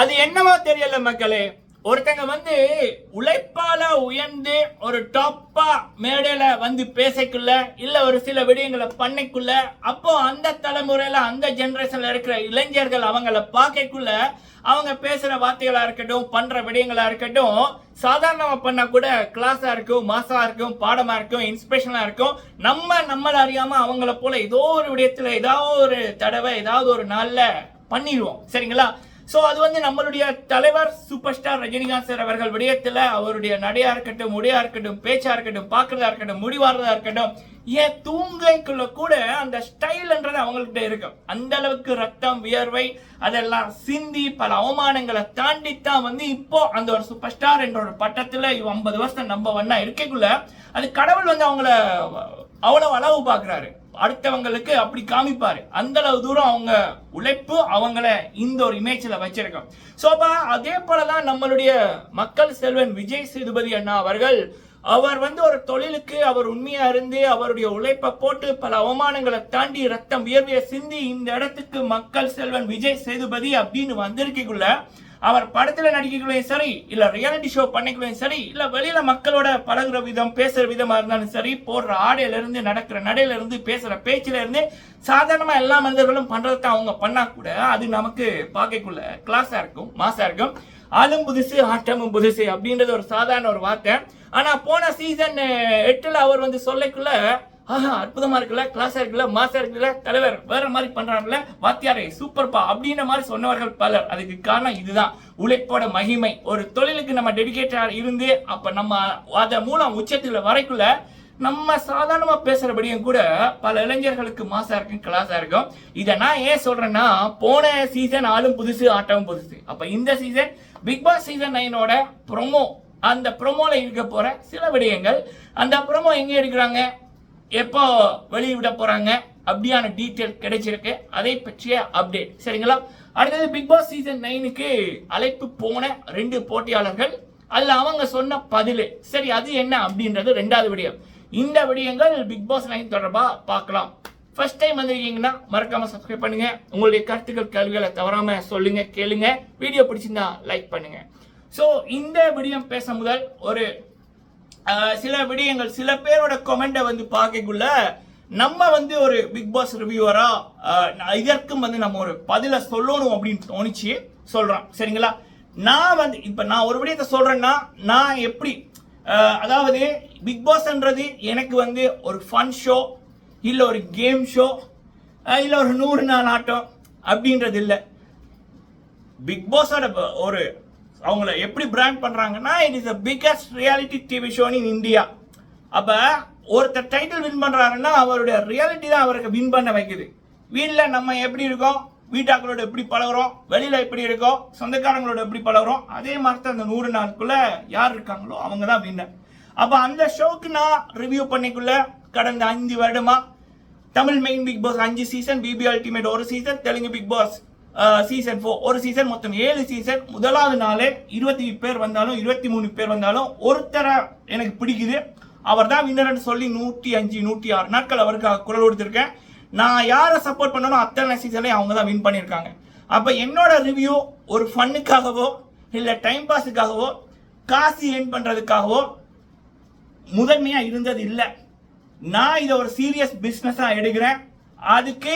அது என்னவோ தெரியல மக்களே. ஒருத்தங்க வந்து உழைப்பால உயர்ந்து ஒரு டாப்பா மேடையில வந்து பேசக்குள்ள இல்ல ஒரு சில விடயங்களை பண்ணைக்குள்ள அப்போ அந்த தலைமுறையில அந்த ஜெனரேஷன்ல இருக்கிற இளைஞர்கள் அவங்கள பார்க்கக்குள்ள அவங்க பேசுற வார்த்தைகளா இருக்கட்டும் பண்ற விடயங்களா இருக்கட்டும் சாதாரணமா பண்ண கூட கிளாஸா இருக்கும் மாசா இருக்கும் பாடமா இருக்கும் இன்ஸ்பிரேஷனா இருக்கும். நம்ம நம்மள அறியாம அவங்கள போல ஏதோ ஒரு விடயத்துல ஏதாவது ஒரு தடவை ஏதாவது ஒரு நாள்ல பண்ணிடுவோம். சரிங்களா? ஸோ அது வந்து நம்மளுடைய தலைவர் சூப்பர் ஸ்டார் ரஜினிகாந்த் சார் அவர்கள் விடயத்தில் அவருடைய நடையாக இருக்கட்டும் உடையாக இருக்கட்டும் பேச்சாக இருக்கட்டும் பார்க்குறதா இருக்கட்டும் முடிவாடுறதா இருக்கட்டும் ஏன் தூங்கைக்குள்ள கூட அந்த ஸ்டைல்ன்றது அவங்கள்ட்ட இருக்கும். அந்த அளவுக்கு ரத்தம் வியர்வை அதெல்லாம் சிந்தி பல அவமானங்களை தாண்டி தான் வந்து இப்போ அந்த ஒரு சூப்பர் ஸ்டார் என்ற ஒரு பட்டத்தில் ஐம்பது வருஷம் நம்ம வண்ணா இருக்கக்குள்ள அது கடவுள் வந்து அவங்கள அவ்வளவு அளவு பார்க்குறாரு. அடுத்தவங்களுக்கு அப்படி காமிப்பாரு. அந்த அளவு தூரம் அவங்க உழைப்பு அவங்கள இந்த ஒரு இமேஜில் வச்சிருக்கோம். சோபா அதே போலதான் நம்மளுடைய மக்கள் செல்வன் விஜய் சேதுபதி அண்ணா அவர்கள் அவர் வந்து ஒரு தொழிலுக்கு அவர் உண்மையா இருந்து அவருடைய உழைப்பை போட்டு பல அவமானங்களை தாண்டி ரத்தம் வியர்வையை சிந்தி இந்த இடத்துக்கு மக்கள் செல்வன் விஜய் சேதுபதி அப்படின்னு வந்திருக்கக்குள்ள அவர் படத்தில் நடிக்கக்குள்ளேயும் சரி இல்லை ரியாலிட்டி ஷோ பண்ணிக்கலையும் சரி இல்லை வெளியில் மக்களோட பழகுற விதம் பேசுகிற விதமாக இருந்தாலும் சரி போடுற ஆடையிலேருந்து நடக்கிற நடையிலேருந்து பேசுகிற பேச்சிலேருந்து சாதாரணமாக எல்லா மனிதர்களும் பண்றதை அவங்க பண்ணால் கூட அது நமக்கு பார்க்கக்குள்ள கிளாஸாக இருக்கும் மாசாக இருக்கும். ஆளும் புதுசு ஆட்டமும் புதுசு அப்படின்றது ஒரு சாதாரண ஒரு வார்த்தை. ஆனால் போன சீசன் எட்டில் அவர் வந்து சொல்லக்குள்ள ஆஹா அற்புதமா இருக்குல்ல கிளாஸா இருக்குல்ல மாசா இருக்குல்ல தலைவர் வேற மாதிரி பண்றாங்கல்ல வாத்தியாரே சூப்பர்ப்பா அப்படின்ற மாதிரி சொன்னவர்கள் பலர். அதுக்கு காரணம் இதுதான். உழைப்போட மகிமை. ஒரு தொழிலுக்கு நம்ம டெடிக்கேட்டா இருந்து அப்ப நம்ம அதன் மூலம் உச்சத்துல வரைக்குள்ள நம்ம சாதாரணமா பேசுறபடியும் கூட பல இளைஞர்களுக்கு மாசா இருக்கும் கிளாஸா இருக்கும். இதை நான் ஏன் சொல்றேன்னா போன சீசன் ஆளும் புதுசு ஆட்டமும் புதுசு. அப்ப இந்த சீசன் பிக் பாஸ் சீசன் நைனோட ப்ரொமோ அந்த ப்ரொமோல இருக்க போற சில விடயங்கள் அந்த ப்ரொமோ எங்க எடுக்கிறாங்க? எப்போ வெளியிட போறாங்க? அப்படியான டீட்டெயில் கிடைச்சிருக்கு. அதை பற்றிய அப்டேட் சரிங்களா? அடுத்தது பிக் பாஸ் சீசன் நைனுக்கு அழைப்பு போன ரெண்டு போட்டியாளர்கள். அதுல அவங்க சொன்ன பதில். சரி அது என்ன அப்படின்றது ரெண்டாவது விடயம். இந்த விடயங்கள் பிக் பாஸ் நைன் தொடர்பா பார்க்கலாம். ஃபர்ஸ்ட் டைம் வந்திருக்கீங்கன்னா மறக்காம சப்ஸ்கிரைப் பண்ணுங்க. உங்களுடைய கருத்துக்கள் கேள்விகளை தவறாம சொல்லுங்க கேளுங்க. வீடியோ பிடிச்சிருந்தா லைக் பண்ணுங்க. ஸோ இந்த விடயம் பேச முதல் ஒரு சில விடயங்கள் சில பேரோட கொமெண்டை வந்து பார்க்கக்குள்ள நம்ம வந்து ஒரு பிக் பாஸ் ரிவ்யூவரா இதற்கும் வந்து நம்ம ஒரு பதில சொல்லணும் அப்படின்னு தோணிச்சு சொல்றோம். சரிங்களா? நான் வந்து இப்ப நான் ஒரு விடயத்தை சொல்றேன்னா நான் எப்படி அதாவது பிக் பாஸ்ன்றது எனக்கு வந்து ஒரு ஃபன் ஷோ இல்லை ஒரு கேம் ஷோ இல்லை ஒரு நூறு நாள் ஆட்டம் அப்படின்றது இல்லை. பிக் பாஸோட ப- ஒரு அவங்கள எப்படி பிராண்ட் பண்ணுறாங்கன்னா it is the biggest reality TV show in India அப்போ ஒருத்தர் டைட்டில் வின் பண்ணுறாருன்னா அவருடைய ரியாலிட்டி தான் அவருக்கு வின் பண்ண வைக்குது. வீட்டில் நம்ம எப்படி இருக்கோம்? வீட்டாக்களோட எப்படி பழகுறோம்? வெளியில் எப்படி இருக்கோம்? சொந்தக்காரங்களோட எப்படி பழகுறோம்? அதே மாதிரி தான் அந்த நூறு நாளுக்குள்ளே யார் இருக்காங்களோ அவங்க தான் வின்னர் அப்போ அந்த ஷோக்கு நான் ரிவ்யூ பண்ணிக்குள்ள கடந்த அஞ்சு வருடமாக தமிழ் மெயின் பிக் பாஸ் அஞ்சு சீசன் பிபி அல்டிமேட் ஒரு season Telugu Bigg Boss season four ஒரு சீசன் மொத்தம் ஏழு சீசன் முதலாவது நாளே இருபத்தி பேர் வந்தாலும் இருபத்தி மூணு பேர் வந்தாலும் ஒருத்தரை எனக்கு பிடிக்குது. அவர் தான் வின்னர்னு சொல்லி நூற்றி அஞ்சு நூற்றி ஆறு நாட்கள் அவருக்காக குரல் கொடுத்துருக்கேன். நான் யாரை சப்போர்ட் பண்ணணும் அத்தனை சீசன்லையும் அவங்க தான் வின் பண்ணியிருக்காங்க. அப்போ என்னோட ரிவ்யூ ஒரு ஃபன்னுக்காகவோ இல்லை டைம் பாஸுக்காகவோ காசு ஏர்ன் பண்ணுறதுக்காகவோ முதன்மையாக இருந்தது இல்லை. நான் இதை ஒரு சீரியஸ் பிஸ்னஸாக எடுக்கிறேன். அதுக்கு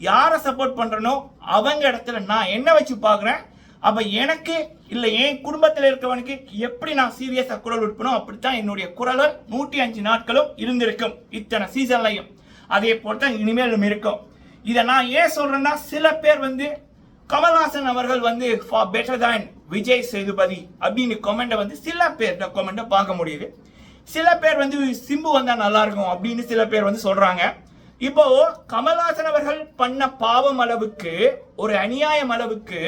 யாரை சப்போர்ட் பண்ணுறனோ அவங்க இடத்துல நான் என்ன வச்சு பார்க்குறேன்? அப்போ எனக்கு இல்லை என் குடும்பத்தில் இருக்கவனுக்கு எப்படி நான் சீரியஸாக குரல் விற்பனோ அப்படித்தான் என்னுடைய குரலும் நூற்றி அஞ்சு நாட்களும் இருந்திருக்கும் இத்தனை சீசன்லையும் அதே போல் தான் இனிமேலும் இருக்கும். இதை நான் ஏன் சொல்கிறேன்னா சில பேர் வந்து கமல்ஹாசன் அவர்கள் வந்து ஃபார் பெட்டர் தான் விஜய் சேதுபதி அப்படின்னு கமெண்ட்டை வந்து சில பேர் கமெண்ட்டை பார்க்க முடியுது. சில பேர் வந்து சிம்பு வந்தால் நல்லாயிருக்கும் அப்படின்னு சில பேர் வந்து சொல்கிறாங்க இப்போ கமல்ஹாசன் அவர்கள் பண்ண பாவம் அளவுக்கு ஒரு அநியாயம் அளவுக்கு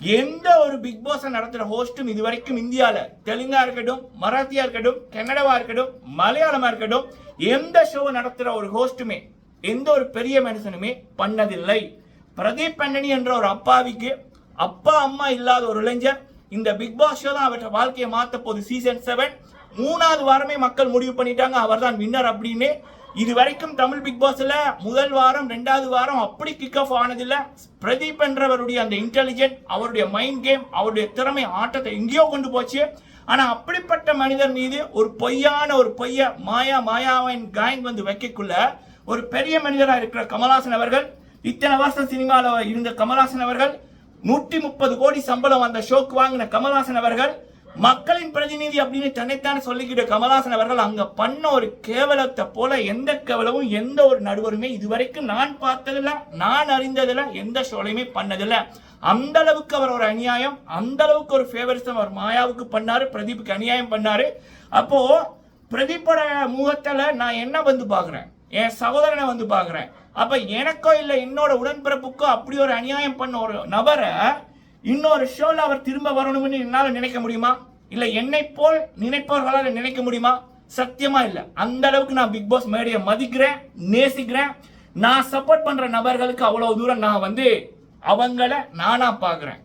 எந்த ஒரு பிக் பாஸ் நடத்துற ஹோஸ்டும் இது வரைக்கும் இந்தியால தெலுங்கா இருக்கட்டும் மராத்தியா இருக்கட்டும் கன்னடவா இருக்கட்டும் மலையாளமா இருக்கட்டும் எந்த ஷோ நடத்துற ஒரு ஹோஸ்டுமே எந்த ஒரு பெரிய மனுஷனுமே பண்ணதில்லை. பிரதீப் பண்ணனி என்ற ஒரு அப்பாவிக்கு அப்பா அம்மா இல்லாத ஒரு இளைஞர் இந்த பிக் பாஸ் ஷோ தான் அவற்றை வாழ்க்கையை மாத்த போகுது. சீசன் செவன் மூணாவது வாரமே மக்கள் முடிவு பண்ணிட்டாங்க. அவர்தான் வின்னர் அப்படின்னு. இது வரைக்கும் தமிழ் பிக் பாஸ்ல முதல் வாரம் ரெண்டாவது வாரம் அப்படி கிக் ஆஃப் ஆனதில்ல. பிரதீப் என்றவருடைய அந்த இன்டெலிஜென்ட் அவருடைய மைண்ட் கேம் அவருடைய திறமை ஆட்டத்தை எங்கேயோ கொண்டு போச்சு. ஆனா அப்படிப்பட்ட மனிதர் மீது ஒரு பொய்யான ஒரு பொய்ய மாயா மாயாவின் காயின் வந்து வைக்கக்குள்ள ஒரு பெரிய மனிதராக இருக்கிற கமலாசன் அவர்கள் இத்தனை வருஷம் சினிமாவில் இருந்த கமல்ஹாசன் அவர்கள் நூற்றி முப்பது கோடி சம்பளம் அந்த ஷோக்கு வாங்கின கமல்ஹாசன் அவர்கள் மக்களின் பிரதிநிதி அப்படின்னு தன்னைத்தான் சொல்லிக்கிட்ட கமலாசன் அவர்கள் அங்க பண்ண ஒரு கேவலத்தை போல எந்த கேவலமும் எந்த ஒரு நடுவருமே இதுவரைக்கும் நான் பார்த்ததில்ல நான் அறிந்ததில்ல எந்த ஷோலையுமே பண்ணதில்ல. அந்த அளவுக்கு அவர் ஒரு அநியாயம் அந்த அளவுக்கு ஒரு ஃபேவரிசம் அவர் மாயாவுக்கு பண்ணாரு பிரதீப்புக்கு அநியாயம் பண்ணாரு. அப்போ பிரதீப்போட முகத்துல நான் என்ன வந்து பாக்குறேன் என் சகோதரனை வந்து பாக்குறேன் அப்ப எனக்கோ இல்ல என்னோட உடன்பிறப்புக்கோ அப்படி ஒரு அநியாயம் பண்ண ஒரு நபரை இன்னொரு ஷோல அவர் திரும்ப வரணும்னு என்னால நினைக்க முடியுமா? இல்லை என்னை போல் நினைப்பவர்களால் நினைக்க முடியுமா? சத்தியமா இல்லை. அந்த அளவுக்கு நான் பிக் பாஸ் மேடையை மதிக்கிறேன் நேசிக்கிறேன். நான் சப்போர்ட் பண்ற நபர்களுக்கு அவ்வளவு தூரம் நான் வந்து அவங்கள நானா பாக்குறேன்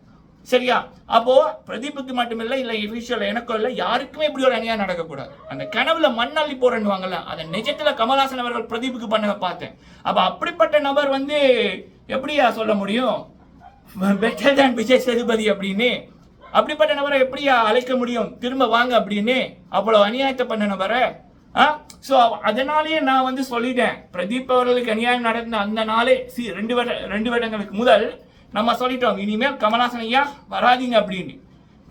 சரியா? அப்போ பிரதீப்புக்கு மட்டுமில்லை இல்லை இஃபிஷியல் எனக்கும் இல்லை யாருக்குமே இப்படி ஒரு அணியா நடக்கக்கூடாது. அந்த கனவுல மண்ணள்ளி போறேன்னுவாங்கல்ல அந்த நிஜத்துல கமல்ஹாசன் அவர்கள் பிரதீப்புக்கு பண்ண பார்த்தேன். அப்ப அப்படிப்பட்ட நபர் வந்து எப்படியா சொல்ல முடியும்? பெட்டர் தேன் விஜய் சேதுபதி அப்படின்னு அப்படிப்பட்ட நபரை எப்படியா அழைக்க முடியும்? திரும்ப வாங்க அப்படின்னு அவ்வளோ அநியாயத்தை பண்ண நபரை ஸோ அதனாலேயே நான் வந்து சொல்லிட்டேன். பிரதீப் அவர்களுக்கு அநியாயம் நடந்த அந்த நாளே சி ரெண்டு வருட ரெண்டு வருடங்களுக்கு முதல் நம்ம சொல்லிட்டோம். இனிமேல் கமலாசன் ஐயா வராதீங்க அப்படின்னு.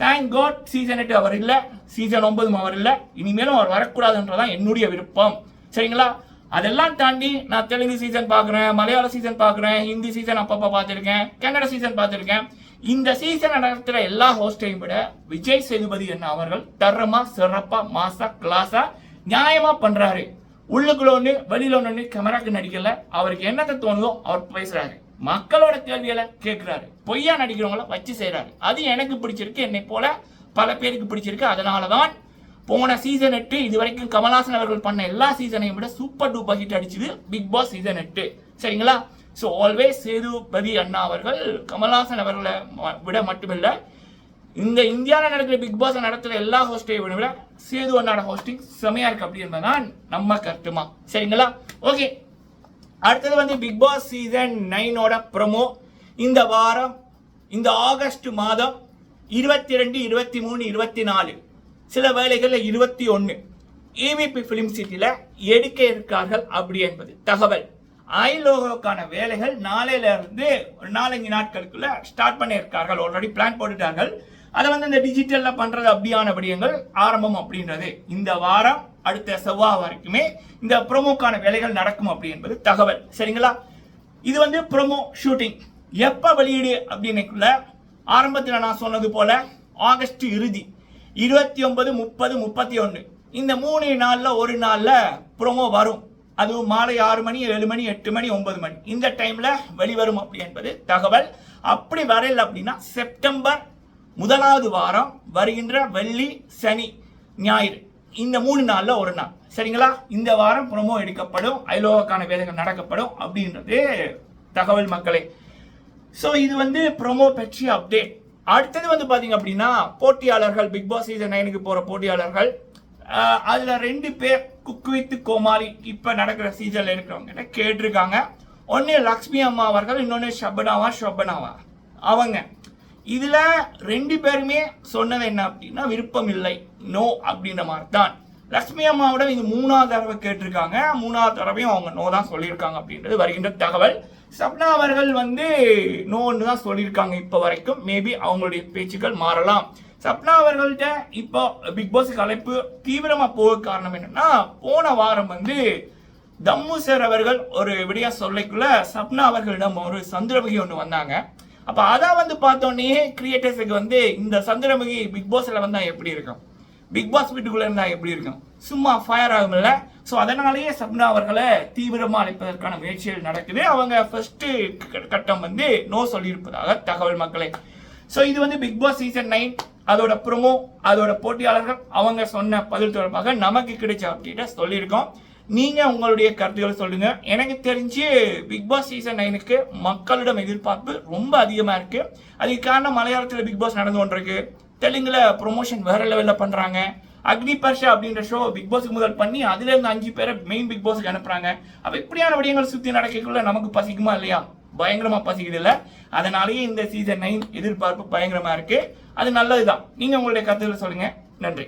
தேங்க் காட் சீசன் எட்டு அவர் இல்லை சீசன் ஒன்பதும் அவர் இல்லை. இனிமேலும் அவர் வரக்கூடாதுன்றதான் என்னுடைய விருப்பம். சரிங்களா? அதெல்லாம் தாண்டி நான் தெலுங்கு சீசன் பார்க்குறேன் மலையாள சீசன் பார்க்குறேன் ஹிந்தி சீசன் அப்பப்போ பார்த்துருக்கேன் கன்னட சீசன் பார்த்துருக்கேன். இந்த சீசன் நடத்துகிற எல்லா ஹோஸ்டையும் விட விஜய் சேதுபதி என்ன அவர்கள் தரமா சிறப்பா மாசா கிளாஸா நியாயமா பண்றாரு. உள்ளுக்குள்ள ஒண்ணு வெளியில ஒண்ணு கேமராக்கு நடிக்கல. அவருக்கு என்னத்தை தோணுதோ அவர் பேசுறாரு. மக்களோட கேள்விகளை கேட்கிறாரு பொய்யா நடிக்கிறவங்கள வச்சு செய்யறாரு அது எனக்கு பிடிச்சிருக்கு என்னை போல பல பேருக்கு பிடிச்சிருக்கு. அதனாலதான் போன சீசன் எட்டு இது வரைக்கும் கமல்ஹாசன் அவர்கள் பண்ண எல்லா சீசனையும் விட சூப்பர் டூப்பர் ஹிட் அடிச்சது பிக் பாஸ் சீசன் எட்டு. சரிங்களா? ஸோ ஆல்வேஸ் சேதுபதி அண்ணா அவர்கள் கமல்ஹாசன் அவர்களை ம- விட மட்டுமில்லை. இந்த இந்தியாவில் நடக்கிற பிக் பாஸ் நடத்துகிற எல்லா ஹோஸ்டையும் விட சேது அண்ணாட ஹோஸ்டிங் செமையாக இருக்கு அப்படி என்பதுதான் நம்ம கருத்துமா? சரிங்களா? ஓகே அடுத்தது வந்து பிக் பாஸ் சீசன் நைனோட ப்ரோமோ இந்த வாரம் இந்த ஆகஸ்ட் மாதம் இருபத்தி ரெண்டு இருபத்தி மூணு இருபத்தி நாலு சில வேலைகளில் இருபத்தி ஒன்று ஏவிபி ஃபிலிம் சிட்டியில் எடுக்க இருக்கார்கள் அப்படி என்பது தகவல். ஐலோகோக்கான வேலைகள் நாளையில இருந்து ஒரு நாலஞ்சு நாட்களுக்குள்ள ஸ்டார்ட் பண்ணியிருக்கார்கள். ஆல்ரெடி பிளான் போட்டுட்டார்கள். அதை வந்து இந்த டிஜிட்டல்ல பண்றது அப்படியான விடயங்கள் ஆரம்பம் அப்படின்றது. இந்த வாரம் அடுத்த செவ்வாய் வரைக்குமே இந்த ப்ரோமோக்கான வேலைகள் நடக்கும் அப்படி என்பது தகவல். சரிங்களா? இது வந்து ப்ரோமோ ஷூட்டிங் எப்ப வெளியீடு அப்படின்னுக்குள்ள ஆரம்பத்தில் நான் சொன்னது போல ஆகஸ்ட் இறுதி இருபத்தி ஒன்பது முப்பது முப்பத்தி ஒன்று. இந்த மூணு நாளில் ஒரு நாளில் ப்ரோமோ வரும். அதுவும் மாலை ஆறு மணி ஏழு மணி எட்டு மணி ஒன்பது மணி. இந்த டைம்ல வெளிவரும் அப்படி என்பது தகவல். அப்படி வரையில் அப்படின்னா செப்டம்பர் முதலாவது வாரம் வருகின்ற வெள்ளி சனி ஞாயிறு. இந்த மூணு நாளில் ஒரு நாள். சரிங்களா? இந்த வாரம் ப்ரோமோ எடுக்கப்படும் ஐலோகான வேலைகள் நடக்கப்படும் அப்படின்றது தகவல் மக்களே. ஸோ இது வந்து ப்ரோமோ பற்றிய அப்டேட் அடுத்தது வந்து பார்த்தீங்க அப்படின்னா போட்டியாளர்கள் பிக் பாஸ் சீசன் நைனுக்கு போகிற போட்டியாளர்கள் அதில் ரெண்டு பேர் குக் வித் கோமாளி இப்போ நடக்கிற சீசனில் இருக்கிறவங்க. கேட்டிருக்காங்க? ஒன்று லக்ஷ்மி அம்மா அவர்கள் இன்னொன்று ஷபனாவா ஷொபனாவா? அவங்க. இதில் ரெண்டு பேருமே சொன்னது என்ன அப்படின்னா விருப்பம் இல்லை. நோ அப்படின்ற மாதிரி தான் லக்ஷ்மி அம்மாவோட இது மூணாவது தடவை கேட்டிருக்காங்க. மூணாவது தடவையும் அவங்க நோ தான் சொல்லியிருக்காங்க அப்படின்றது வருகின்ற தகவல். சப்னா அவர்கள் வந்து நோன்னு தான் சொல்லியிருக்காங்க இப்போ வரைக்கும். மேபி அவங்களுடைய பேச்சுக்கள் மாறலாம். சப்னா அவர்கள்ட்ட இப்போ பிக் பாஸுக்கு அழைப்பு தீவிரமா போக காரணம் என்னன்னா போன வாரம் வந்து தம்மு சார் அவர்கள் ஒரு விடியா சொல்லைக்குள்ள சப்னா அவர்களிடம் ஒரு சந்திரமுகி ஒன்று வந்தாங்க. அப்ப அதை வந்து பார்த்தோன்னே கிரியேட்டர்ஸுக்கு வந்து இந்த சந்திரமுகி பிக் பாஸ்ல வந்தா எப்படி இருக்கும்? பிக் பாஸ் வீட்டுக்குள்ள இருந்தா எப்படி இருக்கும்? சும்மா ஃபயர் ஆகும்ல ஸோ அதனாலேயே சப்னா அவர்களை தீவிரமாக அழைப்பதற்கான முயற்சிகள் நடக்குது. அவங்க ஃபர்ஸ்ட் கட்டம் வந்து நோ சொல்லியிருப்பதாக தகவல் மக்களே. ஸோ இது வந்து பிக் பாஸ் சீசன் நைன் அதோட ப்ரொமோ அதோட போட்டியாளர்கள் அவங்க சொன்ன பதில் தொடர்பாக நமக்கு கிடைச்ச அப்டேட்டை சொல்லியிருக்கோம். நீங்க உங்களுடைய கருத்துக்களை சொல்லுங்க. எனக்கு தெரிஞ்சு பிக் பாஸ் சீசன் நைனுக்கு மக்களிடம் எதிர்பார்ப்பு ரொம்ப அதிகமா இருக்கு. அதுக்கு காரணம் மலையாளத்தில் பிக் பாஸ் நடந்து கொண்டிருக்கு. தெலுங்குல ப்ரொமோஷன் வேற லெவல்ல பண்றாங்க. அக்னி பர்ஷா அப்படின்ற ஷோ பிக் பாஸ்க்கு முதல் பண்ணி அதுல இருந்து அஞ்சு பேரை மெயின் பிக் பாஸ்க்கு அனுப்புறாங்க. அப்ப இப்படியான விடயங்கள் சுத்தி நடக்கக்குள்ள நமக்கு பசிக்குமா இல்லையா? பயங்கரமா பசிக்குது இல்ல? அதனாலேயே இந்த சீசன் நைன் எதிர்பார்ப்பு பயங்கரமா இருக்கு. அது நல்லதுதான். நீங்க உங்களுடைய கருத்துக்களை சொல்லுங்க. நன்றி.